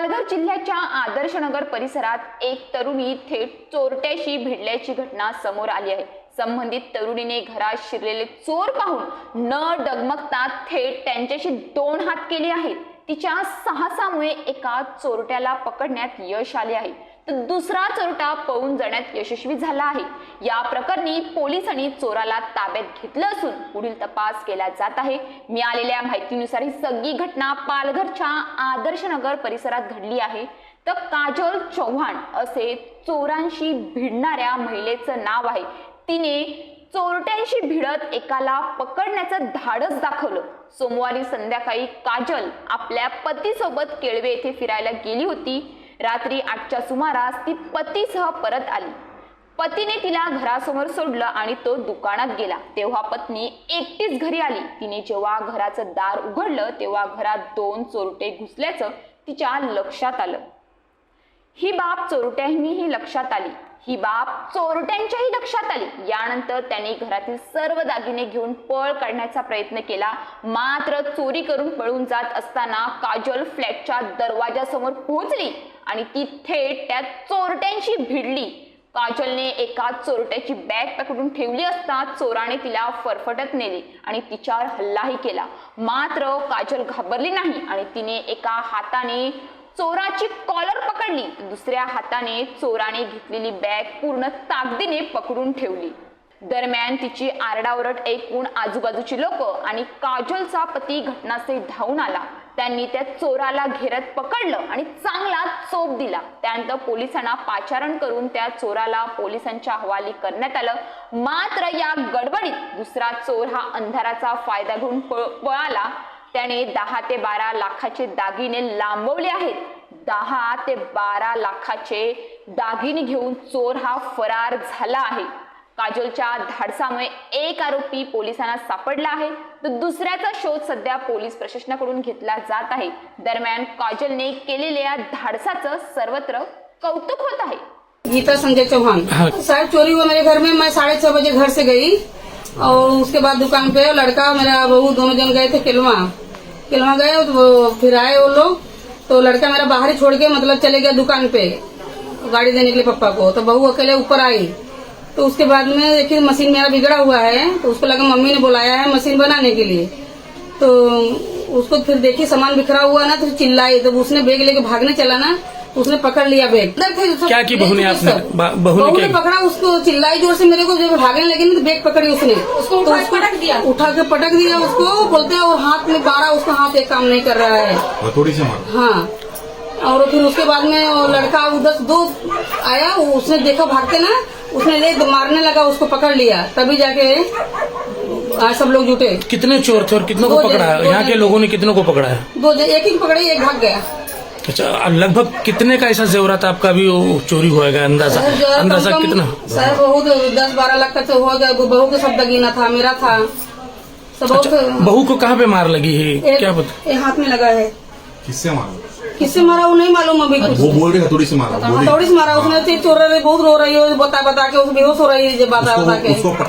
पालघर जिल्ह्याच्या आदर्शनगर परिसरात एक तरुणी थेट चोरट्याशी भिडल्याची घटना समोर आली आहे. संबंधित तरुणीने घरात शिरलेले चोर पाहून न डगमगता थेट त्यांच्याशी दोन हात केले आहेत. तिच्या साहसामुळे एका चोरट्याला पकडण्यात यश आले आहे. तर दुसरा चोरटा पळून जाण्यात यशस्वी झाला आहे. या प्रकरणी पोलिसांनी चोराला ताब्यात घेतलं असून पुढील तपास केला जात आहे. मिळालेल्या माहितीनुसार ही सगळी घटना पालघरच्या आदर्शनगर परिसरात घडली आहे. तर काजल चव्हाण असे चोरांशी भिडणाऱ्या महिलेचं नाव आहे. तिने चोरट्यांशी भिडत एकाला पकडण्याचं धाडस दाखवलं. सोमवारी संध्याकाळी काजल आपल्या पतीसोबत केळवे येथे फिरायला गेली होती. रात्री आठच्या सुमारास ती पतीसह परत आली. पतीने तिला घरासमोर सोडलं आणि तो दुकानात गेला. तेव्हा पत्नी एकटीच घरी आली. तिने जेव्हा घराचं दार उघडलं तेव्हा घरात दोन चोरटे घुसल्याचं तिच्या लक्षात आलं. ही बाब चोरट्यांनीही लक्षात आली. ही बाब चोरट्यांच्याही लक्षात आली. यानंतर त्याने घरातील सर्व दागिने घेऊन पळ काढण्याचा प्रयत्न केला. मात्र चोरी करून पळून जात असताना काजल फ्लॅटच्या दरवाजासमोर पोहोचली आणि ती थेट त्या चोरट्यांशी भिडली. काजलने एका चोरट्याची बॅग पकडून ठेवली असता चोराने तिला फरफटत नेली आणि तिच्यावर हल्लाही केला. मात्र काजल घाबरली नाही आणि तिने एका हाताने चोराची कॉलर पकडली. दुसऱ्या हाताने चोराने घेतलेली बॅग पूर्ण ताकदीने पकडून ठेवली. दरम्यान तिची आरडाओरड ऐकून आजूबाजूची लोक आणि काजलचा पती घटनास्थळी धावून आला. त्यांनी त्या चोराला घेरत पकडलं आणि चांगला चोप दिला. त्यानंतर पोलिसांना पाचारण करून त्या चोराला पोलिसांच्या हवाली करण्यात आलं. मात्र या गडबडीत दुसरा चोर हा अंधाराचा फायदा घेऊन पळ- पळाला. त्याने दहा ते बारा लाखाचे दागिने लांबवले आहेत. दहा ते बारा लाखाचे दागिने घेऊन चोर हा फरार झाला आहे. काजलच्या धाडसामुळे एक आरोपी पोलिसांना सापडला आहे. तर दुसऱ्याचा शोध सध्या पोलीस प्रशासनाकडून घेतला जात आहे. दरम्यान काजलने केलेल्या धाडसाचं सर्वत्र कौतुक होत आहे. गीता संजय चौहान. साहब चोरी हुआ मेरे घर में मैं साढ़े छह बजे घर. से गई और उसके बाद दुकान पे लड़का मेरा बहू दोनों जन गए थे किलवा किलवा गए तो फिर आए वो लोग। तो लड़का मेरा बाहर ही छोड़ के मतलब चले गया दुकान पे, गाड़ी देने के लिए पप्पा को। तो बहू अकेले ऊपर आई। तो उसके बाद में देखिए मशीन मेरा बिगड़ा हुआ है तो उसको लगा मम्मी ने बुलाया है मशीन बनाने के लिए। तो उसको फिर देखिए सामान बिखरा हुआ ना तो चिल्लाई तो उसने बैग लेके भागने चला ना उसने पकड़ लिया बैग क्या की बहू ने आपने? बहू ने पकड़ा उसको चिल्लाई ज़ोर से मेरे को जब भागने लगी ना तो बैग पकड़ी उसने। उसको उठा के पटक दिया। उठा के पटक दिया उसको बोलते हैं और हाथ में बारह उसका हाथ एक काम नहीं कर रहा है। हथौड़ी से मारा। हाँ। और फिर उसके बाद में लड़का उधर दो आया उसने देखा भागते ना उसने ले मारने लगा उसको पकड़ लिया। तभी जाके आज सब लोग जुटे। कितने चोर थे और कितनों को पकड़ा? है यहाँ के। लोगों ने कितनों को पकड़ा है? दो एक ही पकड़े एक भाग गया। अच्छा लगभग कितने का ऐसा जेवरात आपका अभी चोरी हुआ है अंदाज़ा है अंदाज़ा कितना सर बहुत दस बारह लाख का तो हो गया बहू का सब दगीना था मेरा था सब बहू अच्छा बहू को कहाँ पे मार लगी है क्या बता हाथ में लगा है किससे मारा किससे मारा वो नहीं मालूम अभी कुछ वो बोल रहे हथौड़ी से मारा हथौड़ी से मारा उसने तो चोर रहे बहुत रो रही है बता बता के उस बेहोश हो रही है जब बता बता के